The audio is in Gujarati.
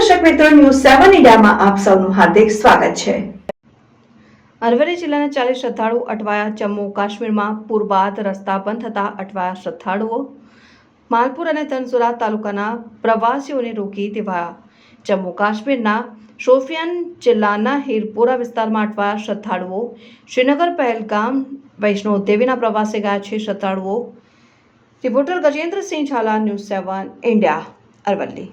દર્શક મિત્રો ન્યૂઝ સેવન ઇન્ડિયામાં આપ સૌનું હાર્દિક સ્વાગત છે. અરવલ્લી જિલ્લાના ચાલીસ શ્રદ્ધાળુ અટવાયા જમ્મુ કાશ્મીરમાં પૂર બાદ રસ્તા બંધ થતા અટવાયા શ્રદ્ધાળુઓ માલપુર અને ધનસુરા તાલુકાના પ્રવાસીઓને રોકી દેવાયા. જમ્મુ કાશ્મીરના શોફિયાન જિલ્લાના હીરપુરા વિસ્તારમાં અટવાયા શ્રદ્ધાળુઓ, શ્રીનગર પહેલગામ વૈષ્ણો દેવીના પ્રવાસે ગયા છે શ્રદ્ધાળુઓ. Reporter Gajendrasinh Zala news seven India Aravalli.